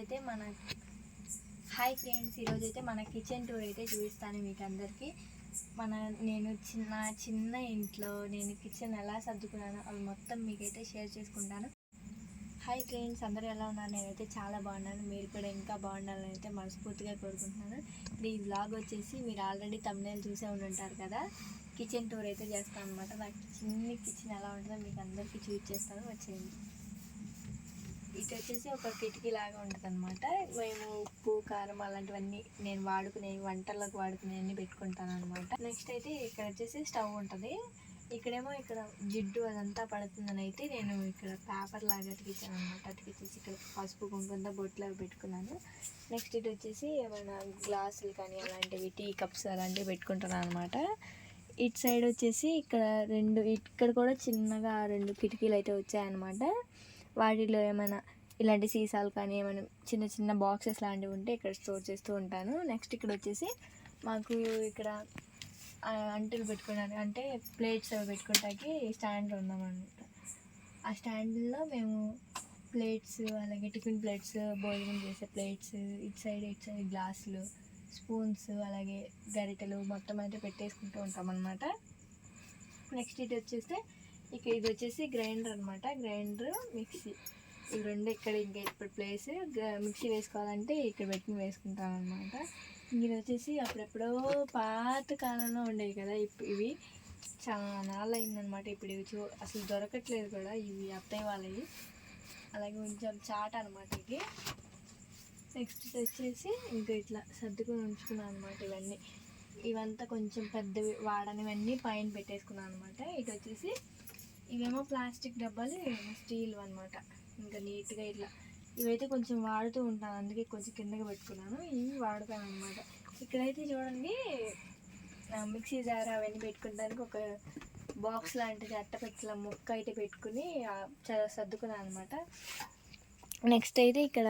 అయితే మన hi friends ఈరోజు అయితే మన కిచెన్ టూర్ అయితే చూపిస్తాను మీకు అందరికీ మన నేను చిన్న చిన్న ఇంట్లో నేను కిచెన్ ఎలా సర్దుకున్నానో అవి మొత్తం మీకైతే షేర్ చేసుకుంటాను. హాయ్ ఫ్రెండ్స్ అందరూ ఎలా ఉన్నారు? నేనైతే చాలా బాగున్నాను. మీరు కూడా ఇంకా బాగుండాలని అయితే మనస్ఫూర్తిగా కోరుకుంటున్నాను. ఇప్పుడు ఈ బ్లాగ్ వచ్చేసి మీరు ఆల్రెడీ తమిళ చూసే ఉండి ఉంటారు కదా? కిచెన్ టూర్ అయితే చేస్తాను అనమాట నాకు చిన్న కిచెన్ ఎలా ఉంటుందో మీకు అందరికీ చూపించేస్తాను వచ్చేయండి. ఇటు వచ్చేసి ఒక కిటికీ లాగా ఉంటుంది అనమాట మేము ఉప్పు కారం అలాంటివన్నీ నేను వాడుకునే వంటలకు వాడుకునేవన్నీ పెట్టుకుంటాను అనమాట నెక్స్ట్ అయితే ఇక్కడ వచ్చేసి స్టవ్ ఉంటుంది. ఇక్కడేమో ఇక్కడ జిడ్డు అదంతా పడుతుందని అయితే నేను ఇక్కడ పేపర్ లాగా అతికించాను అనమాట అతికిచ్చేసి ఇక్కడ పసుపు కుంకుమ బొట్లాగా పెట్టుకున్నాను. నెక్స్ట్ ఇటు వచ్చేసి ఏమైనా గ్లాసులు కానీ అలాంటివి టీ కప్స్ అలాంటివి పెట్టుకుంటున్నాను అనమాట ఇటు సైడ్ వచ్చేసి ఇక్కడ రెండు ఇక్కడ కూడా చిన్నగా రెండు కిటికీలు అయితే వచ్చాయన్నమాట. వాటిలో ఏమైనా ఇలాంటి సీసాలు కానీ ఏమైనా చిన్న చిన్న బాక్సెస్ లాంటివి ఉంటే ఇక్కడ స్టోర్ చేస్తూ ఉంటాను. నెక్స్ట్ ఇక్కడ వచ్చేసి మాకు ఇక్కడ అంటలు అంటులు పెట్టుకోవడానికి అంటే ప్లేట్స్ అవి పెట్టుకోవడానికి స్టాండ్ ఉన్నామన్నమాట. ఆ స్టాండ్లో మేము ప్లేట్స్ అలాగే టిఫిన్ ప్లేట్స్ భోజనం చేసే ప్లేట్స్ ఇటు సైడ్ ఇటు సైడ్ గ్లాసులు స్పూన్స్ అలాగే గరిటెలు మొత్తం అయితే పెట్టేసుకుంటూ ఉంటామన్నమాట. నెక్స్ట్ ఇటు వచ్చేస్తే ఇక ఇది వచ్చేసి గ్రైండర్ అనమాట గ్రైండర్ మిక్సీ. ఇవి రెండు ఇక్కడ ఇంకా ఇప్పుడు ప్లేస్ మిక్సీ వేసుకోవాలంటే ఇక్కడ పెట్టుకుని వేసుకుంటాం అనమాట ఇది వచ్చేసి అప్పుడెప్పుడో పాత కాలంలో ఉండేవి కదా ఇప్- ఇవి. చాలా అయిందనమాట ఇప్పుడు ఇవి చూ అసలు దొరకట్లేదు కూడా ఇవి అత్తయ్య వాళ్ళవి. అలాగే కొంచెం చాట అనమాట ఇది. నెక్స్ట్ వచ్చేసి ఇంకా ఇట్లా సర్దుకొని ఉంచుకున్నాను అనమాట ఇవన్నీ. ఇవంతా కొంచెం పెద్దవి వాడనివన్నీ పైన పెట్టేసుకున్నాను అనమాట ఇటు వచ్చేసి ఇవేమో ప్లాస్టిక్ డబ్బాలు స్టీల్ అనమాట ఇంకా నీట్గా ఇట్లా ఇవైతే కొంచెం వాడుతూ ఉంటాను. అందుకే కొంచెం కిందకి పెట్టుకున్నాను. ఇవి వాడతాను అనమాట ఇక్కడైతే చూడండి మిక్సీ జార్ అవన్నీ పెట్టుకోవడానికి ఒక బాక్స్ లాంటిది అట్టపెట్టల ముక్క అయితే పెట్టుకుని చాలా సర్దుకున్నాను అనమాట నెక్స్ట్ అయితే ఇక్కడ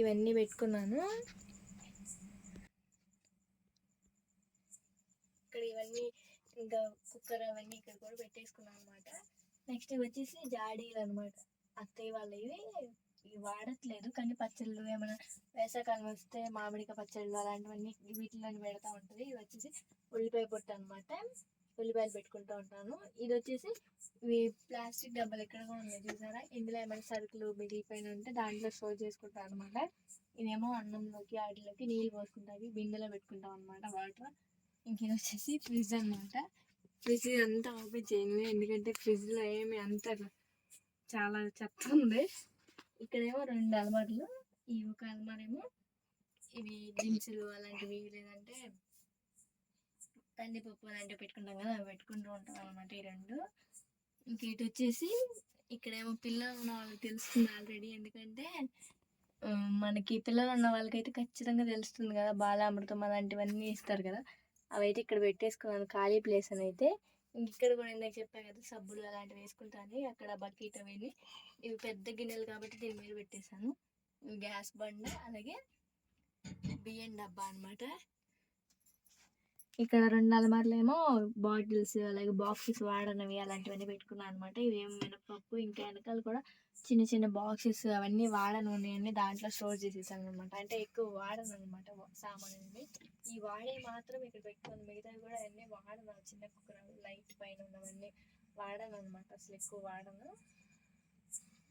ఇవన్నీ పెట్టుకున్నాను. ఇక్కడ ఇవన్నీ ఇంకా కుక్కర్ అవన్నీ ఇక్కడ కూడా పెట్టేసుకున్నాను నెక్స్ట్ ఇవి వచ్చేసి జాడీలు అనమాట అత్తయ్య వాళ్ళవి ఇవి వాడట్లేదు. కానీ పచ్చళ్ళు ఏమైనా వేసవకాలం వస్తే మామిడికాయ పచ్చళ్ళు అలాంటివన్నీ వీటిలో పెడతా ఉంటుంది. ఇది వచ్చేసి ఉల్లిపాయ పొట్టు అనమాట ఉల్లిపాయలు పెట్టుకుంటూ ఉంటాను. ఇది వచ్చేసి ఇవి ప్లాస్టిక్ డబ్బాలు ఎక్కడ కూడా ఉన్నాయి చూసారా? ఇందులో ఏమైనా సరుకులు మిగిలిపోయిన ఉంటే దాంట్లో స్టోర్ చేసుకుంటాను అనమాట ఇదేమో అన్నంలోకి వాటిలోకి నీళ్ళు పోసుకుంటాయి బిందెలో పెట్టుకుంటాం అనమాట వాటర్. ఇంక వచ్చేసి ఫ్రిడ్జ్ అనమాట ఫ్రిడ్జ్ అంతా ఓపెన్ చేయండి ఎందుకంటే ఫ్రిడ్జ్లో ఏమి అంత చాలా చెత్త ఉంది. ఇక్కడేమో రెండు అలమారులు ఈ ఒక అలమారేమో ఇవి దినుసులు అలాంటివి లేదంటే కందిపప్పు అలాంటివి పెట్టుకుంటాం కదా అవి పెట్టుకుంటూ ఉంటాం అనమాట ఈ రెండు. ఇంకేటి వచ్చేసి ఇక్కడేమో పిల్లలు ఉన్న వాళ్ళకి తెలుస్తుంది ఆల్రెడీ ఎందుకంటే మనకి పిల్లలు ఉన్న వాళ్ళకైతే ఖచ్చితంగా తెలుస్తుంది కదా బాలామృతం అలాంటివన్నీ ఇస్తారు కదా. అవైతే ఇక్కడ పెట్టేసుకున్నాను ఖాళీ ప్లేస్ అని అయితే. ఇక్కడ కూడా ఇందాక చెప్పాను కదా సబ్బులు అలాంటివి వేసుకుంటాను అక్కడ బకెట్ అవన్నీ. ఇవి పెద్ద గిన్నెలు కాబట్టి దీని మీద పెట్టేశాను. గ్యాస్ బండ అలాగే బియ్యం డబ్బా అన్నమాట. ఇక్కడ రెండు అలమార్లు ఏమో బాటిల్స్ అలాగే బాక్సెస్ వాడనవి అలాంటివన్నీ పెట్టుకున్నాను అనమాట ఇవేమో మినపప్పు ఇంకా వెనకాల కూడా చిన్న చిన్న బాక్సెస్ అవన్నీ వాడను ఉన్నాయన్నీ దాంట్లో స్టోర్ చేసేసాను అనమాట అంటే ఎక్కువ వాడను అనమాట సామాన్ అనేది ఈ వాడే మాత్రం ఇక్కడ పెట్టుకోను మిగతావి కూడా అన్నీ వాడను. చిన్న కుక్కర్ లైట్ పైన ఉన్నవన్నీ వాడను అనమాట అసలు ఎక్కువ వాడను.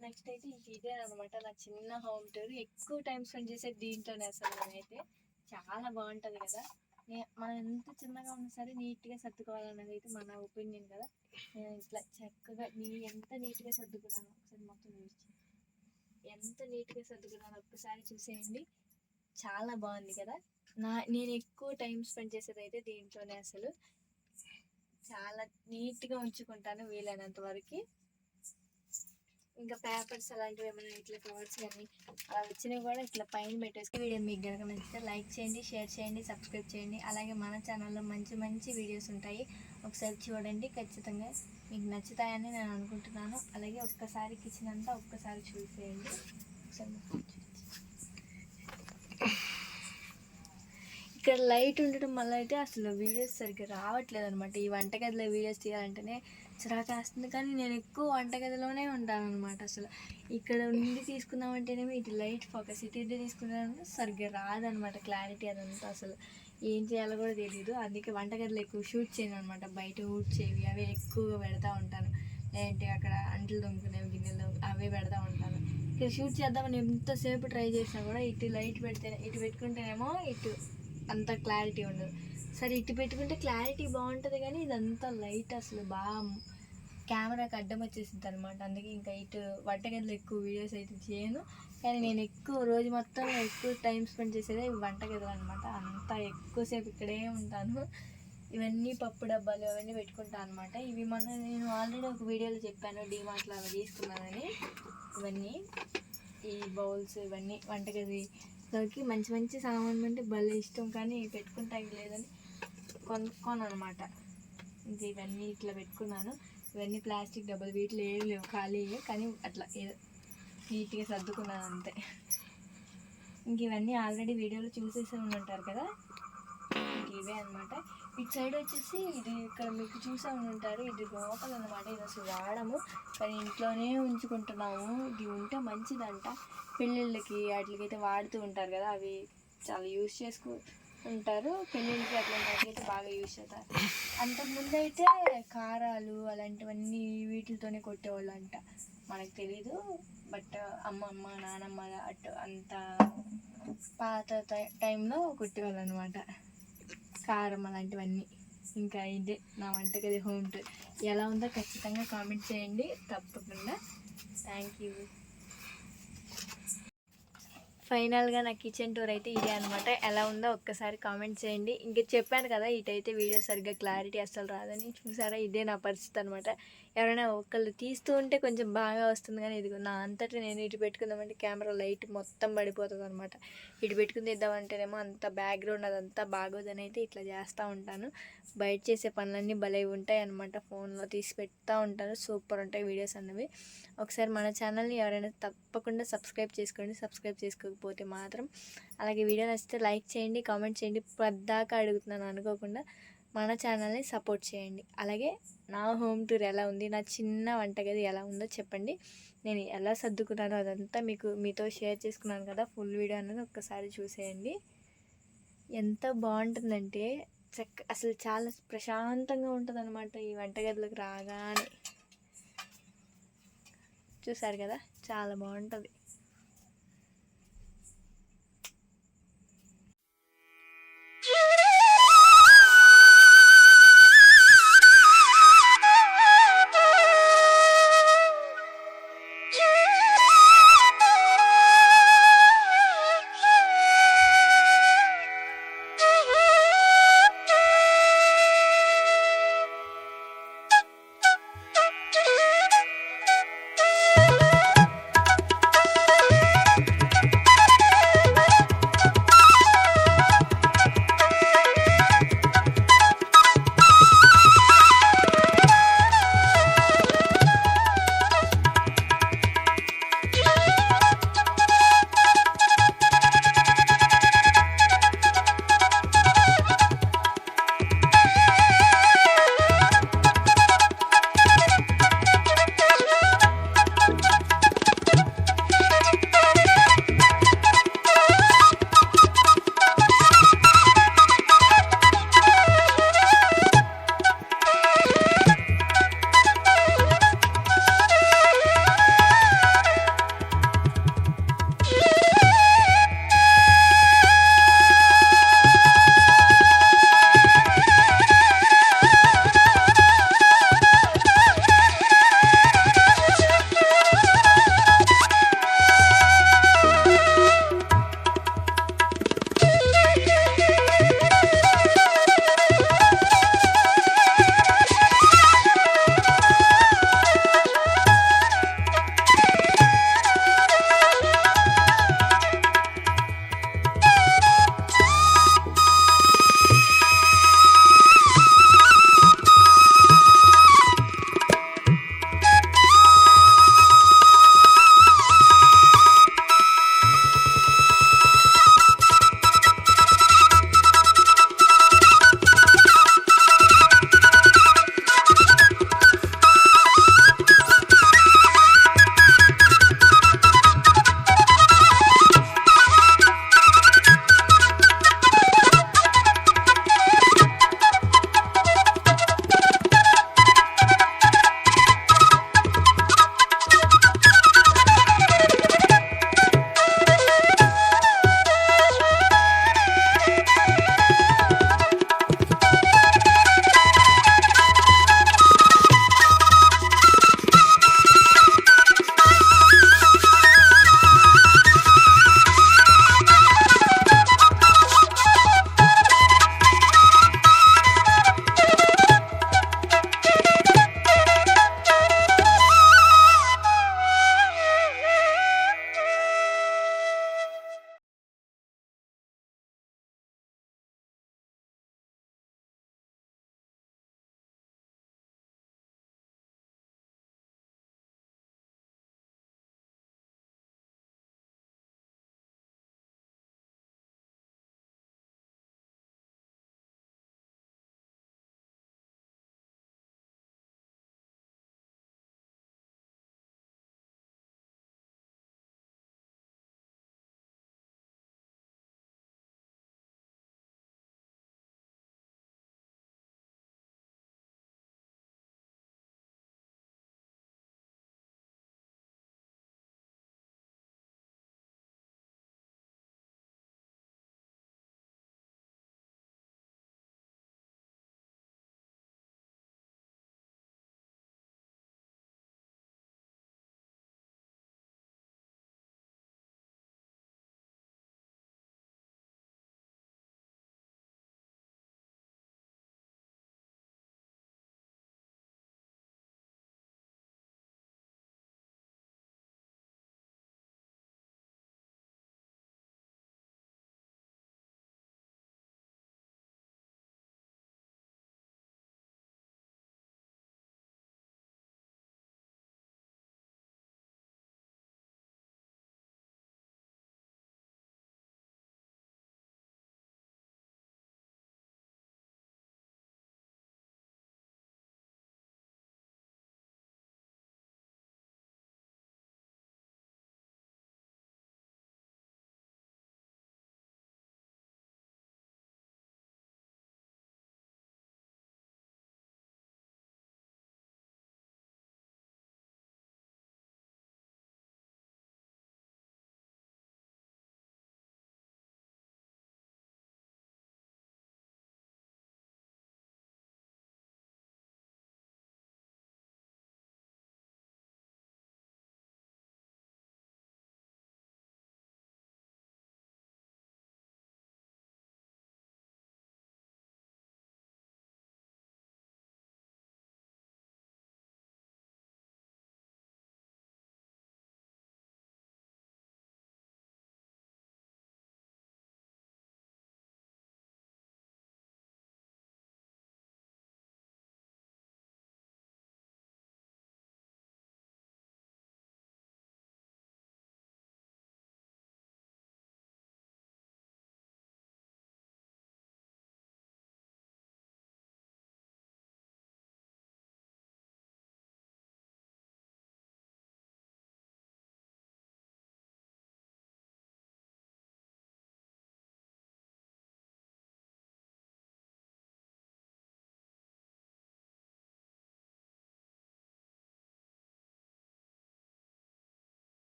నెక్స్ట్ అయితే ఇంక ఇదే అనమాట నా చిన్న హోమ్ టూర్. ఎక్కువ టైం స్పెండ్ చేసేది దీంట్లోనే అసలు నేనైతే. చాలా బాగుంటుంది కదా. మనం ఎంత చిన్నగా ఉన్నా సరే నీట్గా సర్దుకోవాలన్నది అయితే మన ఒపీనియన్ కదా. నేను ఇట్లా చక్కగా నీ ఎంత నీట్గా సర్దుకున్నాను ఒకసారి మొత్తం చూసి. ఎంత నీట్గా సర్దుకున్నాను ఒక్కసారి చూసేయండి. చాలా బాగుంది కదా. నా నేను ఎక్కువ టైం స్పెండ్ చేసేది అయితే దీంట్లోనే అసలు. చాలా నీట్గా ఉంచుకుంటాను వీలైనంత వరకు. ఇంకా పేపర్స్ అలాంటివి ఏమైనా ఇట్లా కవర్స్ కానీ అలా వచ్చినవి కూడా ఇట్లా పైన పెట్టేసి వీడియో మీకు కనుక నచ్చితే లైక్ చేయండి షేర్ చేయండి సబ్స్క్రైబ్ చేయండి. అలాగే మన ఛానల్లో మంచి మంచి వీడియోస్ ఉంటాయి. ఒకసారి చూడండి. ఖచ్చితంగా మీకు నచ్చుతాయని నేను అనుకుంటున్నాను. అలాగే ఒక్కసారి కిచెన్ అంతా ఒక్కసారి చూసేయండి. ఒకసారి ఇక్కడ లైట్ ఉండటం వల్ల అయితే అసలు వీడియోస్ సరిగ్గా రావట్లేదు అనమాట ఈ వంటగదిలో వీడియోస్ తీయాలంటేనే చిరాకేస్తుంది కానీ నేను ఎక్కువ వంటగదిలోనే ఉంటాను అనమాట అసలు. ఇక్కడ ఉండి తీసుకుందామంటేనేమో ఇటు లైట్ ఫోకస్ ఇటు ఇటు తీసుకున్నామంటే సరిగ్గా రాదనమాట క్లారిటీ అదంతా అసలు. ఏం చేయాలో కూడా తెలియదు అందుకే వంటగదిలో ఎక్కువ షూట్ చేయను అనమాట బయట ఊడ్చేవి అవే ఎక్కువగా పెడతా ఉంటాను. లేదంటే అక్కడ అంట్లు దొంగుకునేవి గిన్నెలు అవే పెడతా ఉంటాను. ఇక్కడ షూట్ చేద్దామని ఎంతసేపు ట్రై చేసినా కూడా ఇటు లైట్ పెడితే ఇటు పెట్టుకుంటేనేమో ఇటు అంత క్లారిటీ ఉండదు. సరే ఇటు పెట్టుకుంటే క్లారిటీ బాగుంటుంది కానీ ఇదంతా లైట్ అసలు బాగా కెమెరాకి అడ్డం వచ్చేసింది అనమాట అందుకే ఇంకా ఇటు వంటగదిలో ఎక్కువ వీడియోస్ అయితే చేయను. కానీ నేను ఎక్కువ రోజు మొత్తం ఎక్కువ టైం స్పెండ్ చేసేదే వంటగదిలో అనమాట అంతా ఎక్కువసేపు ఇక్కడే ఉంటాను. ఇవన్నీ పప్పు డబ్బాలు అవన్నీ పెట్టుకుంటాను అనమాట ఇవి మొన్న నేను ఆల్రెడీ ఒక వీడియోలో చెప్పాను డీమార్ట్లో అలా తీసుకున్నానని. ఇవన్నీ ఈ బౌల్స్ ఇవన్నీ వంటగదిలోకి మంచి మంచి సామాన్లు అంటే భలే ఇష్టం. కానీ పెట్టుకుంటాకి లేదని కొనుక్కోను అనమాట ఇవన్నీ ఇట్లా పెట్టుకున్నాను. ఇవన్నీ ప్లాస్టిక్ డబ్బాలు వీటిలో ఏం లేవు ఖాళీ కానీ అట్లా ఏదో నీట్గా సర్దుకున్నాను అంతే. ఇంక ఇవన్నీ ఆల్రెడీ వీడియోలో చూసేసే ఉంటారు కదా ఇవే అనమాట ఇటు సైడ్ వచ్చేసి ఇది ఇక్కడ మీకు చూసే ఉంటారు ఇది లోపల అనమాట ఇది అసలు వాడము. కానీ ఇంట్లోనే ఉంచుకుంటున్నాము. ఇది ఉంటే మంచిదంట. పెళ్ళిళ్ళకి వాటికైతే వాడుతూ ఉంటారు కదా అవి చాలా యూస్ చేసుకో ఉంటారు. పెళ్ళిళ్ళకి అట్లాంటి అయితే బాగా యూజ్ చేస్తారు. అంతకుముందు అయితే కారాలు అలాంటివన్నీ వీటితోనే కొట్టేవాళ్ళు అంట మనకు తెలీదు. బట్ అమ్మమ్మ నానమ్మ అటు అంత పాత టైంలో కొట్టేవాళ్ళు అనమాట కారం అలాంటివన్నీ. ఇంకా ఇదే నా వంటగది హోమ్ టూర్ ఎలా ఉందో ఖచ్చితంగా కామెంట్ చేయండి. తప్పకుండా. థ్యాంక్ యూ ఫైనల్గా నా కిచెన్ టూర్ అయితే ఇదే అనమాట ఎలా ఉందో ఒక్కసారి కామెంట్ చేయండి. ఇంకా చెప్పాను కదా ఇటైతే వీడియో సరిగ్గా క్లారిటీ అసలు రాదని. చూసారా ఇదే నా పరిస్థితి అనమాట ఎవరైనా ఒకళ్ళు తీస్తూ ఉంటే కొంచెం బాగా వస్తుంది కానీ ఇదిగో నా అంతటా నేను ఇటు పెట్టుకుందామంటే కెమెరా లైట్ మొత్తం పడిపోతుంది అనమాట ఇటు పెట్టుకుని తీద్దామంటేనేమో అంత బ్యాక్గ్రౌండ్ అదంతా బాగోదని అయితే ఇట్లా చేస్తూ ఉంటాను. బయట చేసే పనులన్నీ భలే ఉంటాయి అనమాట ఫోన్లో తీసి పెడతా ఉంటాను. సూపర్ ఉంటాయి వీడియోస్ అన్నవి. ఒకసారి మన ఛానల్ని ఎవరైనా తప్పకుండా సబ్స్క్రైబ్ చేసుకోండి. సబ్స్క్రైబ్ చేసుకో చేసుకోకపోతే మాత్రం. అలాగే వీడియో నచ్చితే లైక్ చేయండి కామెంట్ చేయండి. పద్దాకా అడుగుతున్నాను అనుకోకుండా మన ఛానల్ని సపోర్ట్ చేయండి. అలాగే నా హోమ్ టూర్ ఎలా ఉంది నా చిన్న వంటగది ఎలా ఉందో చెప్పండి. నేను ఎలా సర్దుకున్నానో అదంతా మీకు మీతో షేర్ చేసుకున్నాను కదా ఫుల్ వీడియో అనేది ఒక్కసారి చూసేయండి. ఎంత బాగుంటుందంటే చక్క అసలు చాలా ప్రశాంతంగా ఉంటుందన్నమాట ఈ వంటగదిలోకి రాగానే. చూసారు కదా చాలా బాగుంటుంది.